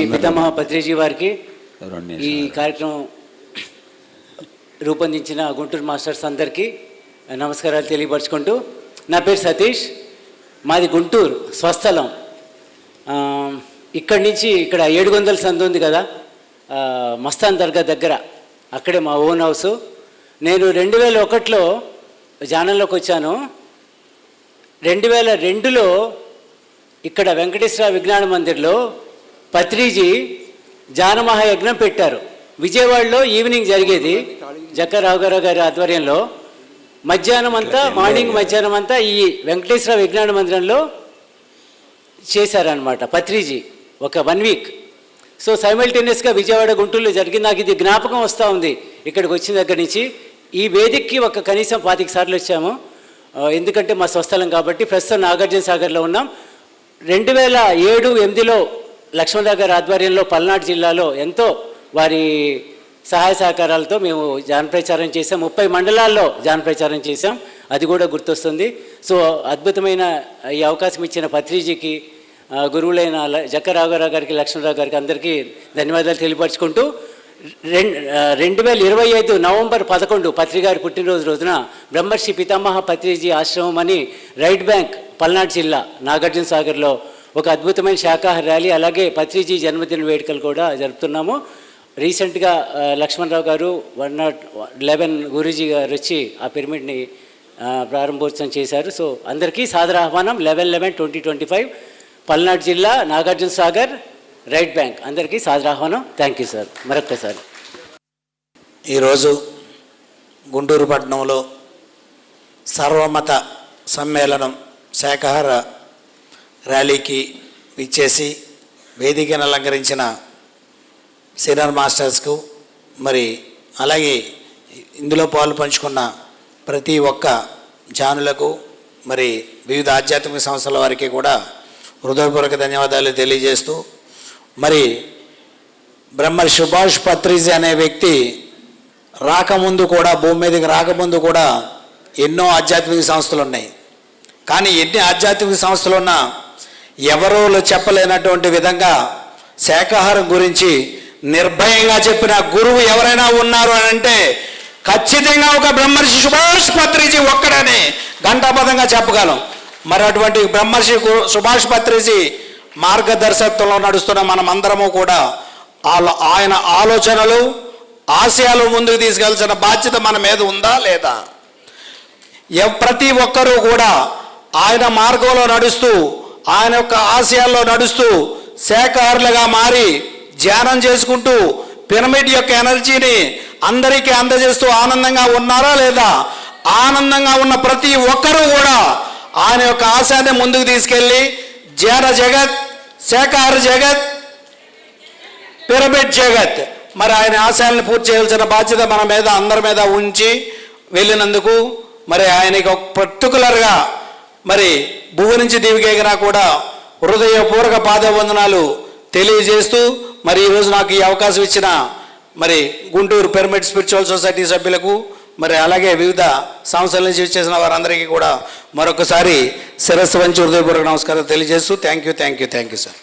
అందరూ- పితామహ పత్రిజీ వారికి ఈ. కార్యక్రమం రూపొందించిన గుంటూరు మాస్టర్స్ అందరికీ నమస్కారాలు తెలియపరచుకుంటూ నా పేరు సతీష్. మాది గుంటూరు స్వస్థలం. ఇక్కడి నుంచి ఇక్కడ ఏడుగొందల సందు ఉంది కదా మస్తాన్ దర్గా దగ్గర. అక్కడే మా ఓన్ హౌస్. నేను రెండు వేల ఒకటిలో జానంలోకి వచ్చాను. రెండు వేల రెండులో ఇక్కడ వెంకటేశ్వర విజ్ఞాన మందిర్లో పత్రిజీ జానమహాయజ్ఞం పెట్టారు. విజయవాడలో ఈవినింగ్ జరిగేది జక్క రాఘవరావు గారి ఆధ్వర్యంలో. మధ్యాహ్నం అంతా మార్నింగ్ మధ్యాహ్నం అంతా ఈ వెంకటేశ్వర విజ్ఞాన మందిరంలో చేశారనమాట పత్రిజీ ఒక వన్ వీక్. సో సైమల్టేనియస్గా విజయవాడ గుంటూరులో జరిగింది నాకు ఇది జ్ఞాపకం వస్తూ ఉంది ఇక్కడికి వచ్చిన దగ్గర నుంచి. ఈ వేదికకి ఒక కనీసం పాతిక సార్లు వచ్చాము. ఎందుకంటే మా స్వస్థలం కాబట్టి ప్రస్తుతం నాగార్జున సాగర్లో ఉన్నాం. రెండు వేల ఏడు ఎనిమిదిలో లక్ష్మణరావు గారి ఆధ్వర్యంలో పల్నాడు జిల్లాలో ఎంతో వారి సహాయ సహకారాలతో మేము జాన ప్రచారం చేసాం ముప్పై మండలాల్లో జాన ప్రచారం చేసాం అది కూడా గుర్తొస్తుంది. సో అద్భుతమైన ఈ అవకాశం ఇచ్చిన పత్రిజీకి గురువులైన ల- జక్క రాఘవరావు గారికి లక్ష్మణరావు గారికి అందరికీ ధన్యవాదాలు తెలియపరచుకుంటూ రెండు రెండు వేల ఇరవై ఐదు నవంబర్ పదకొండు పత్రికారి పుట్టినరోజు రోజున బ్రహ్మర్షి పితామహ పత్రిజీ ఆశ్రమం అని రైట్ బ్యాంక్ పల్నాడు జిల్లా నాగార్జున సాగర్లో ఒక అద్భుతమైన శాఖాహార ర్యాలీ అలాగే పత్రిజీ జన్మదిన వేడుకలు కూడా జరుపుతున్నాము. రీసెంట్గా లక్ష్మణరావు గారు వన్ నాట్ లెవెన్ గురూజీ గారు వచ్చి ఆ పిరమిడ్ని ప్రారంభోత్సవం చేశారు. సో అందరికీ సాదర ఆహ్వానం. Eleven eleven twenty twenty five Palnadu జిల్లా నాగార్జున సాగర్ రైట్ బ్యాంక్. అందరికీ సాదర ఆహ్వానం. Thank you sir. మరొక్కసారి. ఈరోజు గుంటూరు పట్టణంలో సర్వమత సమ్మేళనం శాఖాహార ర్యాలీకి ఇచ్చేసి వేదికను అలంకరించిన సీనియర్ మాస్టర్స్కు మరి అలాగే ఇందులో పాలు పంచుకున్న ప్రతి ఒక్క జానులకు మరి వివిధ ఆధ్యాత్మిక సంస్థల వారికి కూడా హృదయపూర్వక ధన్యవాదాలు తెలియజేస్తూ మరి బ్రహ్మ సుభాష్ పత్రిజీ అనే వ్యక్తి రాకముందు కూడా భూమి మీదకి రాకముందు కూడా ఎన్నో ఆధ్యాత్మిక సంస్థలు ఉన్నాయి. కానీ ఎన్ని ఆధ్యాత్మిక సంస్థలు ఉన్నా ఎవరో చెప్పలేనటువంటి విధంగా శాకాహారం గురించి నిర్భయంగా చెప్పిన గురువు ఎవరైనా ఉన్నారు అని అంటే ఖచ్చితంగా ఒక బ్రహ్మర్షి సుభాష్ పత్రిజీ ఒక్కడని ఘంటాపదంగా చెప్పగలం. మరి అటువంటి బ్రహ్మర్షి సుభాష్ పత్రిజీ మార్గదర్శకత్వంలో నడుస్తున్న మనమందరము కూడా వాళ్ళ ఆయన ఆలోచనలు ఆశయాలు ముందుకు తీసుకెళ్ళాల్సిన బాధ్యత మన మీద ఉందా లేదా? ప్రతి ఒక్కరూ కూడా ఆయన మార్గంలో నడుస్తూ ఆయన యొక్క ఆశయాల్లో నడుస్తూ శాఖహారులుగా మారి ధ్యానం చేసుకుంటూ పిరమిడ్ యొక్క ఎనర్జీని అందరికీ అందజేస్తూ ఆనందంగా ఉన్నారా లేదా? ఆనందంగా ఉన్న ప్రతి ఒక్కరూ కూడా ఆయన యొక్క ఆశయాన్ని ముందుకు తీసుకెళ్ళి ధ్యాన జగత్ శాఖహారు జగత్ పిరమిడ్ జగత్. మరి ఆయన ఆశయాలను పూర్తి చేయాల్సిన బాధ్యత మన మీద అందరి మీద ఉంచి వెళ్ళినందుకు మరి ఆయనకి ఒక పర్టికులర్గా మరి భువు నుంచి దివిగేగినా కూడా హృదయపూర్వక పాదవందనాలు తెలియజేస్తూ మరి ఈరోజు నాకు ఈ అవకాశం ఇచ్చిన మరి గుంటూరు పిరమిడ్ స్పిరిచువల్ సొసైటీ సభ్యులకు మరి అలాగే వివిధ సంస్థల నుంచి చేసిన వారందరికీ కూడా మరొకసారి శిరస్సు వంచి హృదయపూర్వక నమస్కారం తెలియజేస్తూ thank you thank you thank you sir.